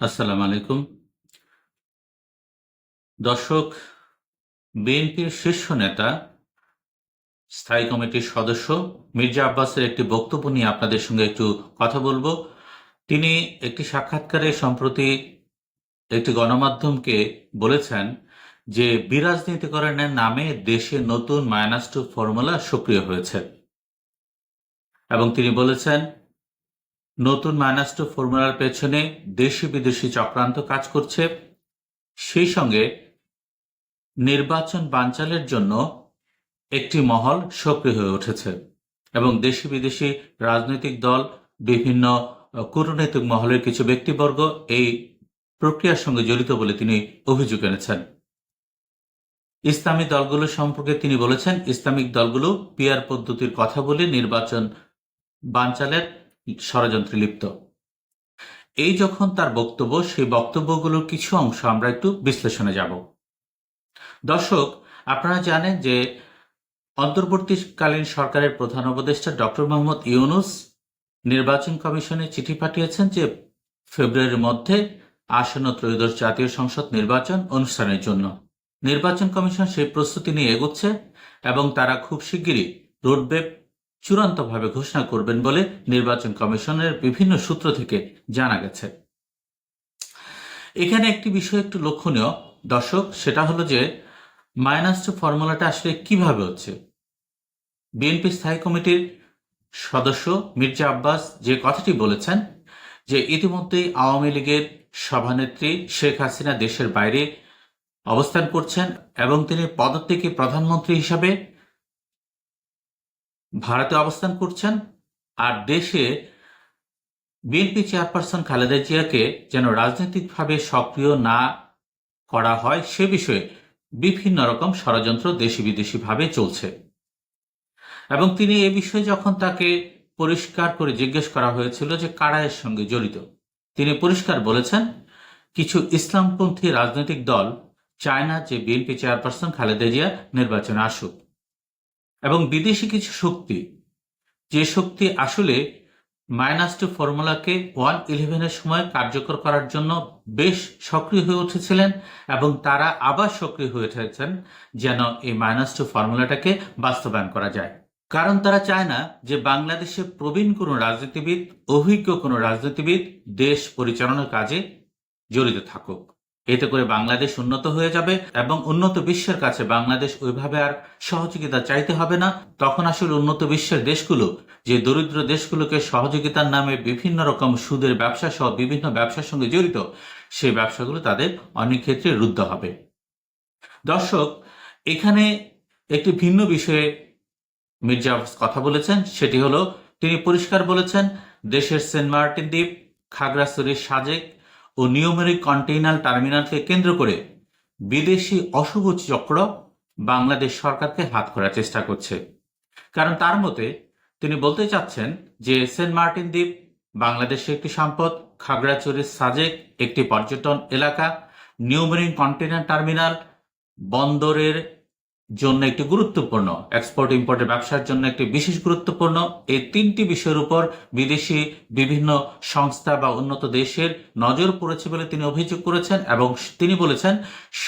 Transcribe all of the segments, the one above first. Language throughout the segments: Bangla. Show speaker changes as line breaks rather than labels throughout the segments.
আসসালামু আলাইকুম। দর্শক, বিএনপির শীর্ষ নেতা, স্থায়ী কমিটির সদস্য মির্জা আব্বাসের একটি বক্তব্য নিয়ে আপনাদের সঙ্গে একটু কথা বলব। তিনি একটি সাক্ষাৎকারে সম্প্রতি একটি গণমাধ্যমকে বলেছেন যে, বিরাজনীতিকরণের নামে দেশে নতুন মাইনাস টু ফর্মুলা সক্রিয় হয়েছে। এবং তিনি বলেছেন নতুন মাইনাস টু ফর্মুলার পেছনে দেশি বিদেশি চক্রান্ত কাজ করছে। সেই সঙ্গে নির্বাচন বানচালের জন্য একটি মহল সক্রিয় হয়ে উঠেছে এবং দেশি বিদেশি রাজনৈতিক দল, বিভিন্ন কূটনৈতিক মহলের কিছু ব্যক্তিবর্গ এই প্রক্রিয়ার সঙ্গে জড়িত বলে তিনি অভিযোগ এনেছেন। ইসলামী দলগুলো সম্পর্কে তিনি বলেছেন, ইসলামিক দলগুলো পিয়ার পদ্ধতির কথা বলে নির্বাচন বানচালের ষড়যন্ত্রে লিপ্ত। এই যখন তার বক্তব্য, সেই বক্তব্যগুলোর কিছু অংশ আমরা একটু বিশ্লেষণে যাব। দর্শক, আপনারা জানেন যে অন্তর্বর্তীকালীন সরকারের প্রধান উপদেষ্টা ডক্টর মোহাম্মদ ইউনুস নির্বাচন কমিশনে চিঠি পাঠিয়েছেন যে ফেব্রুয়ারির মধ্যে আসন্ন ত্রয়োদশ জাতীয় সংসদ নির্বাচন অনুষ্ঠানের জন্য। নির্বাচন কমিশন সেই প্রস্তুতি নিয়ে এগোচ্ছে এবং তারা খুব শিগগিরই রোডম্যাপ চূড়ান্তভাবে ঘোষণা করবেন বলে নির্বাচন কমিশনের বিভিন্ন সূত্র থেকে জানা গেছে। এখানে একটি বিষয় একটু লক্ষণীয়। দর্শক, সেটা হলো যে মাইনাস টু ফর্মুলাটা আসলে কীভাবে হচ্ছে? বিএনপি স্থায়ী কমিটির সদস্য মির্জা আব্বাস যে কথাটি বলেছেন যে ইতিমধ্যেই আওয়ামী লীগের সভানেত্রী শেখ হাসিনা দেশের বাইরে অবস্থান করছেন এবং তিনি পদত্যাগী প্রধানমন্ত্রী হিসাবে ভারতে অবস্থান করছেন আর দেশে বিএনপি চেয়ারপারসন খালেদা জিয়াকে যেন রাজনৈতিকভাবে সক্রিয় না করা হয় সে বিষয়ে বিভিন্ন রকম ষড়যন্ত্র দেশি বিদেশি ভাবে চলছে। এবং তিনি এ বিষয়ে যখন তাকে পরিষ্কার করে জিজ্ঞেস করা হয়েছিল যে কারা এর সঙ্গে জড়িত, তিনি পরিষ্কার বলেছেন, কিছু ইসলামপন্থী রাজনৈতিক দল চায় না যে বিএনপি চেয়ারপারসন খালেদা জিয়া নির্বাচনে আসুক। এবং বিদেশি কিছু শক্তি, যে শক্তি আসলে মাইনাস টু ফর্মুলাকে ওয়ান ইলেভেনের সময় কার্যকর করার জন্য বেশ সক্রিয় হয়ে উঠেছিলেন এবং তারা আবার সক্রিয় হয়ে উঠেছেন যেন এই মাইনাস টু ফর্মুলাটাকে বাস্তবায়ন করা যায়। কারণ তারা চায় না যে বাংলাদেশে প্রবীণ কোনো রাজনীতিবিদ, অভিজ্ঞ কোনো রাজনীতিবিদ দেশ পরিচালনার কাজে জড়িত থাকুক। এতে করে বাংলাদেশ উন্নত হয়ে যাবে এবং উন্নত বিশ্বের কাছে বাংলাদেশ ওইভাবে আর সহযোগিতা চাইতে হবে না। তখন আসলে উন্নত বিশ্বের দেশগুলো, যে দরিদ্র দেশগুলোকে সহযোগিতার নামে বিভিন্ন রকম সুদের ব্যবসা সহ বিভিন্ন ব্যবসার সঙ্গে জড়িত, সেই ব্যবসাগুলো তাদের অনেক ক্ষেত্রে রুদ্ধ হবে। দর্শক, এখানে একটি ভিন্ন বিষয়ে মির্জা কথা বলেছেন, সেটি হলো, তিনি পরিষ্কার বলেছেন, দেশের সেন্ট মার্টিন দ্বীপ, খাগড়াছড়ির সাজেক ও নিউমেরিক কন্টেইনার টার্মিনালকে কেন্দ্র করে বিদেশি অশুভ চক্র বাংলাদেশ সরকারকে হাত করার চেষ্টা করছে। কারণ তার মতে তিনি বলতে চাচ্ছেন যে সেন্ট মার্টিন দ্বীপ বাংলাদেশের একটি সম্পদ, খাগড়াছড়ির সাজেক একটি পর্যটন এলাকা নিউমেরিং কন্টেইনার টার্মিনাল, বন্দরের জন্য একটি গুরুত্বপূর্ণ এক্সপোর্ট ইম্পোর্টের ব্যবসার জন্য একটি বিশেষ গুরুত্বপূর্ণ, এই তিনটি বিষয়ের উপর বিদেশি বিভিন্ন সংস্থা বা উন্নত দেশের নজর পড়েছে বলে তিনি অভিযোগ করেছেন এবং তিনি বলেছেন,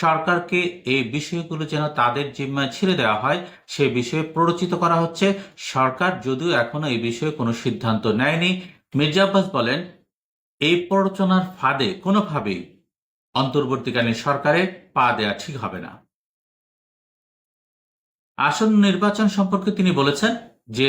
সরকারকে এই বিষয়গুলো যেন তাদের জিম্মায় ছেড়ে দেওয়া হয়, সে বিষয়ে প্ররোচিত করা হচ্ছে। সরকার যদিও এখনও এই বিষয়ে কোনো সিদ্ধান্ত নেয়নি। মির্জা আব্বাস বলেন, এই প্ররোচনার ফাঁদে কোনোভাবেই অন্তর্বর্তীকালীন সরকারে পা দেওয়া ঠিক হবে না। আসন্ন নির্বাচন সম্পর্কে তিনি বলেছেন যে,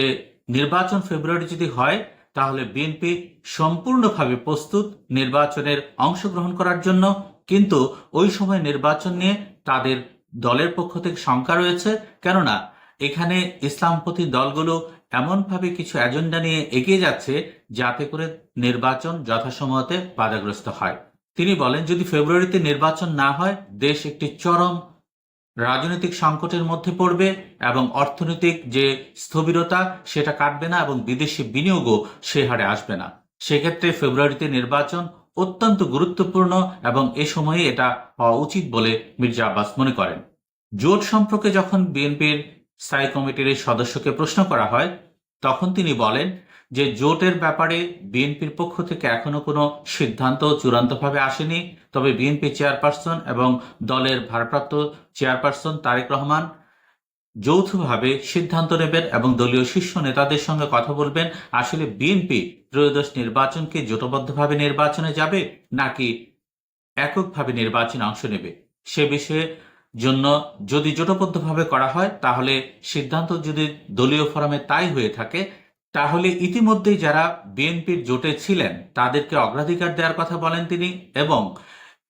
নির্বাচন ফেব্রুয়ারি যদি হয়, তাহলে বিএনপি সম্পূর্ণভাবে প্রস্তুত নির্বাচনের অংশগ্রহণ করার জন্য। কিন্তু ওই সময় নির্বাচন নিয়ে তাদের দলের পক্ষ থেকে শঙ্কা রয়েছে। কেননা, এখানে ইসলামপন্থী দলগুলো এমনভাবে কিছু এজেন্ডা নিয়ে এগিয়ে যাচ্ছে যাতে করে নির্বাচন যথাসময়তে বাধাগ্রস্ত হয়। তিনি বলেন, যদি ফেব্রুয়ারিতে নির্বাচন না হয়, দেশ একটি চরম রাজনৈতিক সংকটের মধ্যে পড়বে এবং অর্থনৈতিক যে স্থবিরতা, সেটা কাটবে না এবং বিদেশি বিনিয়োগও সে হারে আসবে না। সেক্ষেত্রে ফেব্রুয়ারিতে নির্বাচন অত্যন্ত গুরুত্বপূর্ণ এবং এ সময়ে এটা হওয়া উচিত বলে মির্জা আব্বাস মনে করেন। জোট সম্পর্কে যখন বিএনপির স্থায়ী কমিটির সদস্যকে প্রশ্ন করা হয়, তখন তিনি বলেন যে জোটের ব্যাপারে বিএনপির পক্ষ থেকে এখনও কোনো সিদ্ধান্ত চূড়ান্তভাবে আসেনি, তবে বিএনপি চেয়ারপারসন এবং দলের ভারপ্রাপ্ত চেয়ারপারসন তারেক রহমান যৌথভাবে সিদ্ধান্ত নেবেন এবং দলীয় শীর্ষ নেতাদের সঙ্গে কথা বলবেন, আসলে বিএনপি ত্রয়োদশ নির্বাচনকে জোটবদ্ধভাবে নির্বাচনে যাবে নাকি এককভাবে নির্বাচনে অংশ নেবে? সে বিষয়ে জন্য যদি জোটবদ্ধভাবে করা হয়, তাহলে সিদ্ধান্ত যদি দলীয় ফোরামে তাই হয়ে থাকে তাহলে ইতিমধ্যেই যারা বিএনপির জোটে ছিলেন, তাদেরকে অগ্রাধিকার দেওয়ার কথা বলেন তিনি এবং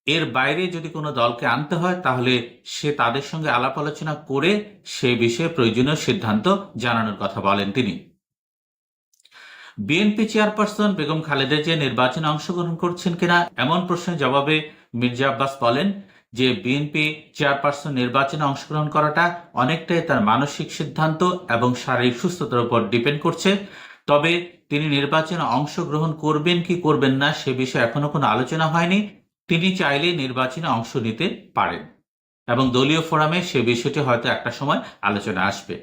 এর বাইরে যদি কোনো দলকে আনতে হয়, তাহলে সে তাদের সঙ্গে আলাপ আলোচনা করে সে বিষয়ে প্রয়োজনীয় সিদ্ধান্ত জানানোর কথা বলেন তিনি। বিএনপি চেয়ারপারসন বেগম খালেদা জিয়া নির্বাচনে অংশগ্রহণ করছেন কিনা এমন প্রশ্নের জবাবে মির্জা আব্বাস বলেন যে বিএনপি চেয়ারপারসন নির্বাচনে অংশগ্রহণ করাটা অনেকটাই তার মানসিক সিদ্ধান্ত এবং শারীরিক সুস্থতার উপর ডিপেন্ড করছে। তবে তিনি নির্বাচনে অংশগ্রহণ করবেন কি করবেন না সে বিষয়ে এখনও কোনো আলোচনা হয়নি। তিনি চাইলে নির্বাচনে অংশ নিতে পারেন এবং দলীয় ফোরামে সে বিষয়টি হয়তো একটা সময় আলোচনা আসবে।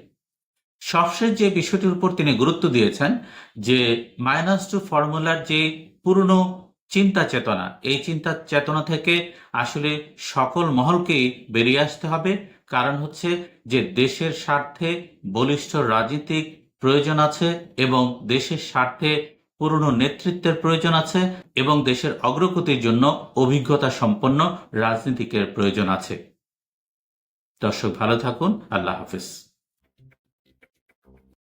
সবশেষ যে বিষয়টির উপর তিনি গুরুত্ব দিয়েছেন যে মাইনাস টু ফর্মুলার যে পুরনো চিন্তা চেতনা। এই চিন্তা চেতনা থেকে আসলে সকল মহলকেই বেরিয়ে আসতে হবে। কারণ হচ্ছে যে দেশের স্বার্থে বলিষ্ঠ রাজনীতিক প্রয়োজন আছে এবং দেশের স্বার্থে পুরনো নেতৃত্বের প্রয়োজন আছে এবং দেশের অগ্রগতির জন্য অভিজ্ঞতা সম্পন্ন রাজনীতিকের প্রয়োজন আছে। দর্শক ভালো থাকুন। আল্লাহ হাফিজ।